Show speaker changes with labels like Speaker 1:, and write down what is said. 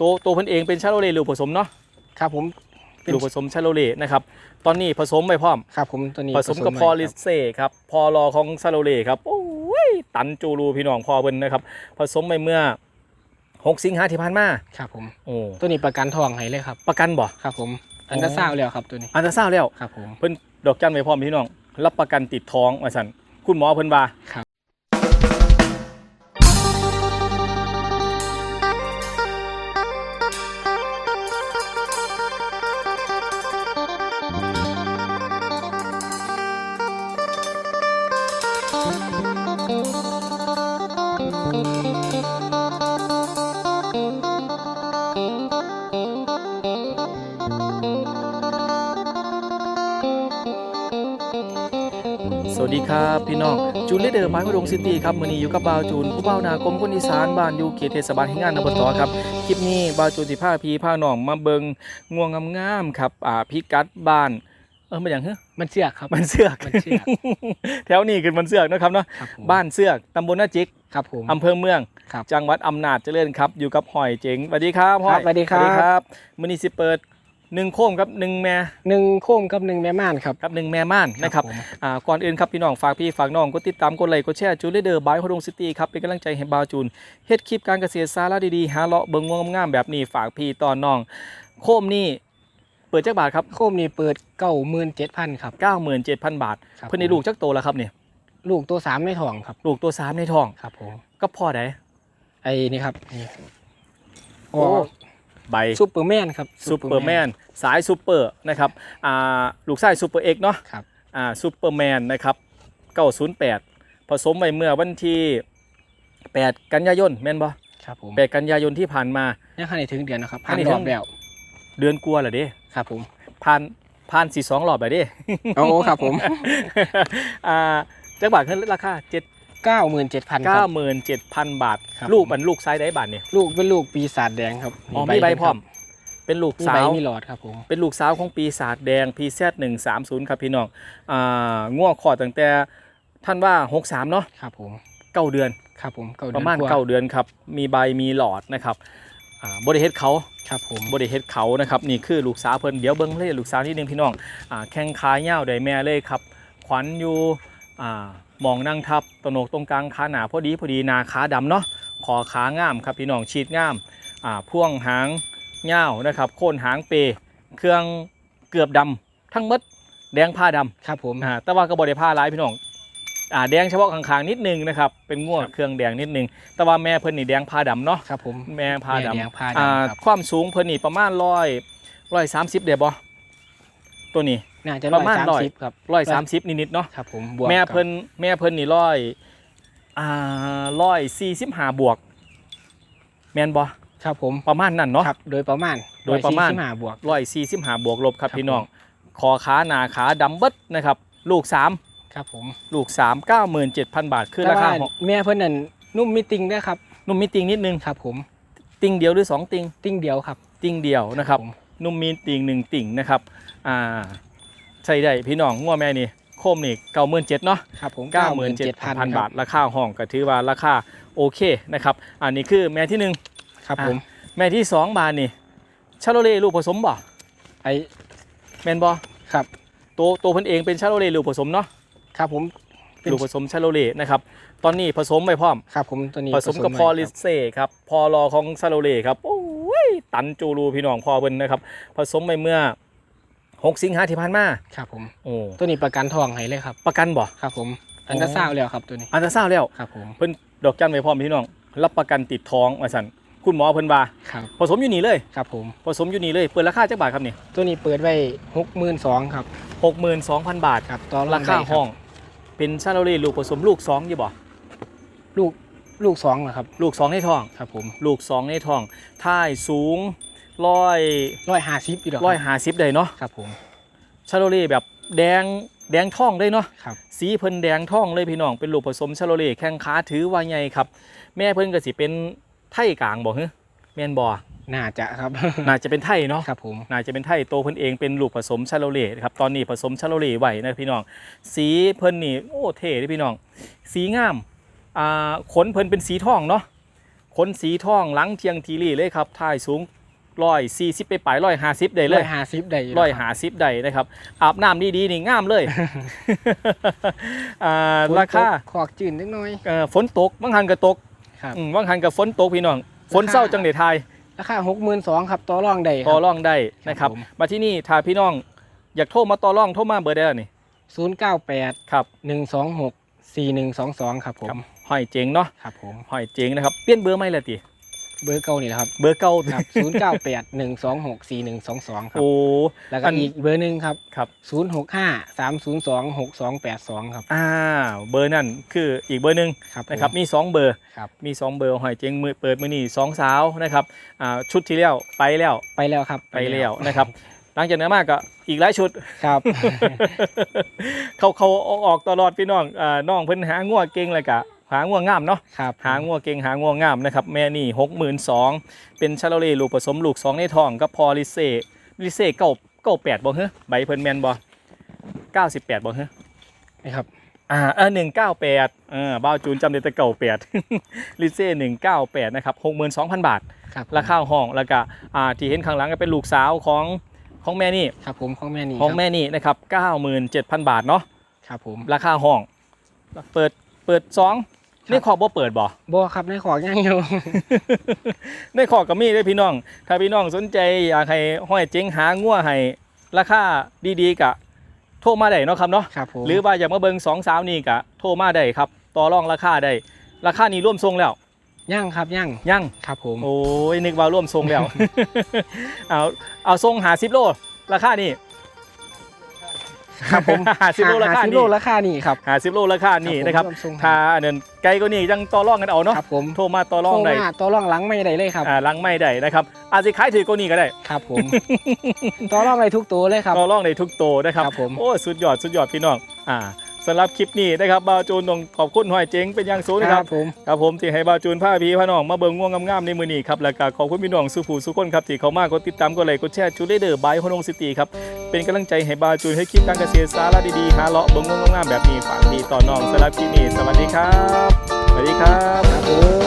Speaker 1: ตัวตัวเพิ่นเองเป็นชาโลเลลูกผสมเนาะ
Speaker 2: ครับผมเป็น
Speaker 1: ลูกผสมชาโลเลนะครับตอนนี้ผสมไปพร้อม
Speaker 2: ครับผมตัวนี้
Speaker 1: ผสมกับ
Speaker 2: ไว้
Speaker 1: พอลิเซ่ครับพอรอของชาโลเลครับโอ้ยตันจูรูพี่น้องพอเพิ่นนะครับ ผสมไปเมื่อ6สิงหาที่ผ่านมา
Speaker 2: ครับผม
Speaker 1: โอ้
Speaker 2: ตัวนี้ประกันทองให้เลยครับ
Speaker 1: ประกันบ่
Speaker 2: ครับผมอันดับเศร้าแล้วครับตัวนี้
Speaker 1: อันตราซาวด์แล้ว
Speaker 2: ครับผม
Speaker 1: เพิ่นดอกจันไว้พร้อมพี่น้องรับประกันติดท้องว่าซั่นคุณหมอเพิ่นว่า ดีครับพี่น้องจูนเลเดอร์ไม้พระดงซิตี้ครับมื้อนี้อยู่กับบาวจูนผู้บ่าวนากรมคนอีสานบ้านอยู่เขตเทศบาลแห่งงานอบตครับคลิปนี้บาวจูนสิพาพี่พาน้องมาเบิงง่วงงามๆครับอ่าพิกัดบ้านเออมันหยังเฮ้อ
Speaker 2: มันเชือกครับ
Speaker 1: มันเสือก
Speaker 2: มันเสือก
Speaker 1: แถวนี้คือมันเสือกนะครับเนาะ
Speaker 2: ครับผม
Speaker 1: บ้านเสือกตำบลนาจิก
Speaker 2: ครับผม
Speaker 1: อำเภอเมือง
Speaker 2: ครับ
Speaker 1: จังหวัดอำนาจเจริญครับ อยู่กับหอยเจ๋งสวัสดีครับหอย
Speaker 2: ครับสวัสดีครับ
Speaker 1: บมื้อนี้สิเปิด หนึ่งโคมครับหนึ่งแม่
Speaker 2: หนึ่งโคมกับหนึ่งแม่ม่านครับ
Speaker 1: ครับหนึ่งแม่ม่านนะครับ
Speaker 2: ผม
Speaker 1: อ่าก่อนอื่นครับพี่น้องฝากพี่ฝากน้องกดติดตามกดไลค์กดแชร์จูเลเดอร์บายฮดงซิตี้ครับเป็นกำลังใจให้บาวจูนเฮ็ดคลิปการเกษตรสาระดีๆหาเลาะเบิ่งงวงงามๆแบบนี้ฝากพี่ตอนน้อง โคมนี่เปิดจักบาทครับ
Speaker 2: โคมนี่เปิดเก้าหมื่นเจ็ดพันครับ
Speaker 1: 97,000บาท
Speaker 2: ครับ
Speaker 1: เพิ่นได้ลูกจักโตแล้วครับเนี่ย
Speaker 2: ลูกตัวสามในท้องครับ
Speaker 1: ลูกตัวสามในท้อง
Speaker 2: ครับผม
Speaker 1: ก็พ่อใด
Speaker 2: ไอ้นี่ครับนี่
Speaker 1: โอ้ ใบ
Speaker 2: ซูเปอร์แมนครับ
Speaker 1: ซูเปอร์แมนสายซูเปอร์นะครับอ่าลูกชายซูเปอร์เอ็กเนาะ
Speaker 2: ครับ
Speaker 1: อ่าซูเปอร์แมนนะครับ908 ผสมไปเมื่อวันที่ 8 กันยายนแม่นบ่
Speaker 2: ครับผม
Speaker 1: 8กันยายนที่ผ่านมา
Speaker 2: ยังคันในถึงเดือนนะครับ
Speaker 1: ทั
Speaker 2: ผ่านน
Speaker 1: ได้
Speaker 2: ร
Speaker 1: ถึ
Speaker 2: องบแล้ว
Speaker 1: เดือนกลัวาเหรอเด้
Speaker 2: ครับผม
Speaker 1: ผ่านผ่านสี่สองรอบแล้วเด้
Speaker 2: โอ้ครับผม
Speaker 1: อ่าจักบาทขึ้นราคา7
Speaker 2: เก้าหมื่นเจ็ด พันครับ
Speaker 1: 97,000 บาท
Speaker 2: ครับ
Speaker 1: ลูก
Speaker 2: ผม
Speaker 1: มันลูกไซส์ได้บาทเนี่ย
Speaker 2: ลูกเป็นลูกปีศาจแดงครับ
Speaker 1: อ๋อมีใบพร้อม เป็นลูก
Speaker 2: มี
Speaker 1: สา
Speaker 2: ใบ
Speaker 1: ว
Speaker 2: มีหลอดครับผม
Speaker 1: เป็นลูกสาวของปีศาจแดง PZ 130ครับพี่น้องอ่าง่วงขอดตั้งแต่ท่านว่า 63 เนาะ
Speaker 2: ครับผม
Speaker 1: เก้าเดือน
Speaker 2: ครับผมเก้า
Speaker 1: ป
Speaker 2: เดือน
Speaker 1: ระมาณ
Speaker 2: กว่
Speaker 1: เก้าเดือนครับ มีใบมีหลอดนะครับอ่าบริเฮ็ดเขา
Speaker 2: ครับผม
Speaker 1: บริเฮ็ดเขานะครับนี่คือลูกสาวเพิ่นเดี๋ยวเบิ้งเลยลูกสาวนิดนึงพี่น้องอ่าแข้งขาเหี่ยวได้แม่เลยครับ ขวัญอยู่อ่า มองนั่งทับตวโหนกตรงกลางขาหนาพอดีพอดีหนาขาดำเนาะคอขางามครับพี่น้องชีดงามอ่าพ่วงหางเง่าวนะครับโคนหางเป เครื่องเกือบดำทั้งหมดแดงผ้าดำ
Speaker 2: ครับผม
Speaker 1: อ่าแต่ว่าก็บริผ้าร้ายพี่น้องอ่าแดงเฉพาะข้างๆนิดนึงนะครับเป็นง่วง
Speaker 2: ครับ
Speaker 1: เครื่องแดงนิดนึง แต่ว่าแม่เพิ่นนี่แดงผ้าดำเนาะ
Speaker 2: ครับผม
Speaker 1: แม่ผ้า
Speaker 2: แม่
Speaker 1: ดำ
Speaker 2: แดงผ้า
Speaker 1: อ่า
Speaker 2: ดำครับ
Speaker 1: ความสูงเพิ่นนี่ประมาณร้อยร้อยสามสิบเดี๋ยวบ่ตัวนี้
Speaker 2: น่าจะ
Speaker 1: ป
Speaker 2: ร้อ
Speaker 1: ระ
Speaker 2: ย
Speaker 1: มาณ
Speaker 2: สาม
Speaker 1: ร้อย
Speaker 2: สิบครับ
Speaker 1: ร้อยสามสิบนิดๆเนาะ
Speaker 2: ครับผมบวก
Speaker 1: แม่
Speaker 2: กับ
Speaker 1: เพิ่นแม่เพิ่นนี่ร้อยอ่าร้อยสี่สิบห้าบวก แม่นบ่
Speaker 2: ครับผม
Speaker 1: ประมาณนั้นเนาะ
Speaker 2: ครับโดยประมาณ
Speaker 1: โดยประมาณ
Speaker 2: ห้าบวก
Speaker 1: ร้อยสี่สิบห้าบวกลบครับ
Speaker 2: ครับ
Speaker 1: พี่น้อง
Speaker 2: ผม
Speaker 1: คอขาหนาขาดำเบิดนะครับ ลูกสาม
Speaker 2: ครับผม
Speaker 1: ลูกสามเก้าหมื่นเจ็ดพันบาทคือราคา
Speaker 2: แต่
Speaker 1: ของ
Speaker 2: ว่าแม่เพิ่นนั่นนุ่มมีติงด้วยครับ
Speaker 1: นุ่มมีติงนิดนึง
Speaker 2: ครับผม
Speaker 1: ติงเดียวหรือสองติง
Speaker 2: ติงเดียวครับ
Speaker 1: ติงเดียวนะครับ
Speaker 2: ผม
Speaker 1: นุ่มมีติงหนึ่งติงนะครับอ่า ใช่ได้พี่น้องงัวแม่นี่โคมนี่เก้าหมื่นเจ็ดเนาะ
Speaker 2: ครับผม
Speaker 1: เก้าหมื่นเจ็ดพันบาท ราคาห้องก็ถือว่าราคาโอเคนะครับ อันนี้คือแม่ที่หนึ่ง
Speaker 2: ครับผม
Speaker 1: แม่ที่สองบาทนี่ชาโลเล่ลูกผสมบ่
Speaker 2: ไอ
Speaker 1: แมนบ่
Speaker 2: ครับ
Speaker 1: ตัวตัวเพิ่นเองเป็นชาโลเล่ลูกผสมเนาะ
Speaker 2: ครับผมเป็น
Speaker 1: ลูกผสมชาโลเล่นะครับตอนนี้ผสมไปพร้อม
Speaker 2: ครับผมตัวนี้
Speaker 1: ผสมกับพอลิ
Speaker 2: ไว้ครับ
Speaker 1: เซ่ครับพอรอของซาโลเล่ครับโอ้ยตันจูรูพี่น้องพอเพิ่นนะครับ ผสมไปเมื่อ 6สิงหาที่ผ่านมา
Speaker 2: ครับผม
Speaker 1: โอ้
Speaker 2: ตัวนี้ประกันทองให้เลยครับ
Speaker 1: ประกันบ่
Speaker 2: ครับผมอันดับเศร้าแล้วครับตัวนี้
Speaker 1: อันตราซาวด์แล้ว
Speaker 2: ครับผม
Speaker 1: เพิ่นดอกจันไว้พร้อมพี่น้อง รับประกันติดท้องว่าซั่นคุณหมอเพิ่นว่า
Speaker 2: ครับ
Speaker 1: ผสมอยู่นี่เลย
Speaker 2: ครับผม
Speaker 1: ผสมอยู่นี่เลยเปิดราคาจักบาทครับนี่
Speaker 2: ตัวนี้เปิดไว้หกหมื่นสองครับ
Speaker 1: 62,000บาท
Speaker 2: ครับต่อ
Speaker 1: ราคา
Speaker 2: ได้บ
Speaker 1: ห้อง เป็นชาโลเล่ลูกผสมลูก2อยู่บ่
Speaker 2: ลูกลูกสองนะครับ
Speaker 1: ลูกสองในท้อง
Speaker 2: ครับผม
Speaker 1: ลูกสองในท้องท่ายสูงร้อย
Speaker 2: ร้อยห้าสิบอยู่ดอก
Speaker 1: ร้อยห้าสิบได้เนาะ
Speaker 2: ครับผม
Speaker 1: ชาโลเล่แบบแดงแดงท่องเลยเนาะ
Speaker 2: ครับ
Speaker 1: สีเพิ่นแดงท่องเลยพี่น้องเป็นลูกผสมชาโลเล่แข้งขาถือว่าใหญ่ครับ แม่เพิ่นก็สิเป็นไทยกลางบ่ฮึแม่นบ่
Speaker 2: น่าจะครับ
Speaker 1: น่าจะเป็นไทยเนาะ
Speaker 2: ครับผม
Speaker 1: น่าจะเป็นไทยโตเพิ่นเองเป็นลูกผสมชาโลเล่ครับตอนนี้ผสมชาโลเล่ไว้นะพี่น้อง สีเพิ่นนี่โอ้เท่เด้อพี่น้อง สีงามอ่าขนเพิ่นเป็นสีทองเนาะขนสีทองหลังเทียงทีรีเลยครับท้ายสูง ร้อยสี่สิบไปปลายร้อยห้าสิบได้เล
Speaker 2: ร้อยยห้าสิบได้
Speaker 1: ร้อยหาสิบได้นะครับอาบน้ำดีๆนี่งามเลยอ่าราคา
Speaker 2: ขอกจืดนิดหน่อย
Speaker 1: เอ่อฝนตกบางหันก็ตก
Speaker 2: ครับ
Speaker 1: อืมบางหันก็ฝนตกพี่น้องฝนเศร้าจังเดทาย
Speaker 2: ราคาหกหมื่นสองครับต่อรองได้ค
Speaker 1: ต่อ
Speaker 2: รับ
Speaker 1: รองได้นะครับ
Speaker 2: ผม
Speaker 1: มาที่นี่ถ้าพี่น้องอยากโทรมาต่อรองโทรมาเบอร์ได้แล้วนี่
Speaker 2: ศูนย์เก้าแปด
Speaker 1: ครับ
Speaker 2: หนึ่งสองหกสี่หนึ่งสองสองครับผม
Speaker 1: หอยเจ๋งเนาะ
Speaker 2: ครับผม
Speaker 1: หอยเจ๋งนะครับเปลี่ยนเบอร์ไหมล่ะติ
Speaker 2: เบอร์เก่านี่แหละครับ
Speaker 1: เบอร์เก่า
Speaker 2: ครับศูนย์เก้าแปดหนึ่งสองหกสี่หนึ่งสองสองครับ
Speaker 1: โอ้
Speaker 2: แล้ว
Speaker 1: อั
Speaker 2: ก็
Speaker 1: น
Speaker 2: อีกเบอร์หนึ่งครับ
Speaker 1: ครับ
Speaker 2: ศูนย์หกห้าสามศูนย์สองหกสองแปดสองครับ
Speaker 1: อ่าเบอร์นั่นคืออีกเบอร์หนึ่ง
Speaker 2: ครับผม
Speaker 1: นะครับมีสองเบอร์
Speaker 2: ครับ
Speaker 1: มีสองเบอร์หอยเจ๋งมือเปิดมือนี่สองสาวนะครับอ่าชุดที่แล้วไปแล้ว
Speaker 2: ไปแล้วครับ
Speaker 1: ไปแล้วนะครับหลังจากนั้นมากก็อีกหลายชุด
Speaker 2: ครับ
Speaker 1: เขาเขาออกออกตลอดพี่น้องอ่าน้องเพิ่นหางัวเก่งเลยกะ หางัวงามเนาะ
Speaker 2: ครับ
Speaker 1: หางัวเก่งหางัวงามนะครับแม่นี่หกหมื่นสองเป็นชาโลเล่ลูกผสมลูกสองในท้องกับพอลิเซ่ลิเซ่เก้าเก้าแปดบ่เฮ้ใบเพิ่นแมนบ่เก้าสิบแปดบ่เฮ้
Speaker 2: นี่ครับ
Speaker 1: อ่าเออหนึ่งเก้าแปดเออบ้าวจูนจำได้แต่เก้าแปดลิเซ่หนึ่งเก้าแปดนะครับหกหมื่นสองพันบาท
Speaker 2: ครับ
Speaker 1: ราคาห้องแล้วก็อ่าที่เห็นข้างหลังก็เป็นลูกสาวของของแม่นี่
Speaker 2: ครับผมของแม่นี่
Speaker 1: ของ
Speaker 2: ครับ
Speaker 1: แม่นี่นะครับเก้าหมื่นเจ็ดพันบาทเนาะ
Speaker 2: ครับผม
Speaker 1: ราคาห้องเปิด เปิดสอง
Speaker 2: ครับ
Speaker 1: ในขอบบ่เปิดบ่
Speaker 2: บ่ครับในขอกยังอยู่
Speaker 1: ในขอบก็มีเลยพี่น้อง ถ้าพี่น้องสนใจอยากให้ห้อยเจ๊งหางัวให้ราคาดีๆกะโทรมาได้เนาะครับเนาะ
Speaker 2: ครับผม
Speaker 1: หรือว่าอยากมาเบิ่งสองสาวนี่กะโทรมาได้ครับ ต่อรองราคาได้ ราคานี้ร่วมทรงแล้ว
Speaker 2: ย่างครับย่าง
Speaker 1: ยัง
Speaker 2: ครับผม
Speaker 1: โอ้ยนึกว่าร่วมทรงแล้ว เอาเอาทรงหาสิบโล ราคานี่
Speaker 2: ครับผม
Speaker 1: หาสิบโลราคา
Speaker 2: หสิบ
Speaker 1: นี่
Speaker 2: โลราคานี่ครับ
Speaker 1: หาสิบโลราคานี่นะครับ
Speaker 2: ผมวมส่งให้
Speaker 1: ถ้าอันนั้นไกลก็นี่ยังต่อรองกันเอาเนาะ
Speaker 2: ครับผม
Speaker 1: โทรมาต่อรอง
Speaker 2: โทร
Speaker 1: ได้
Speaker 2: มาต่อรองหลังไม่ได้เลยครับ
Speaker 1: อ่าหลังไม่ได้นะครับอาจจะขายถือก็นี่ก็ได้
Speaker 2: ครับผม ต่อรองได้ทุกตัวเลยครับ
Speaker 1: ต่อรองในทุกโตนะครับ
Speaker 2: ครับผม
Speaker 1: โอ้ สุดยอด สุดยอดพี่น้อง อ่า สำหรับคลิปนี้นะครับบาวจูนต้องขอบคุณหอยเจ๋งเป็นอย่างสูงนะครับ
Speaker 2: ผม
Speaker 1: ครับผมที่ให้บาวจูนผ้าพีพาน้องมาเบิ่งง่วงงามๆในมือนี้ครับแล้วก็ขอบคุณพี่น้องสุภูสุคนครับที่เขามากกดติดตามกดไลค์กดแชร์จูเลเดอร์บายฮอนงซิตี้ครับเป็นกำลังใจให้บาวจูนให้คลิปการเกษตรสาระดีๆหาเลาะเบิ่งง่วงงามๆแบบนี้ฝากดีต่อน้องสำหรับคลิปนี้สวัสดีครับสวัสดีครับ
Speaker 2: ครับผม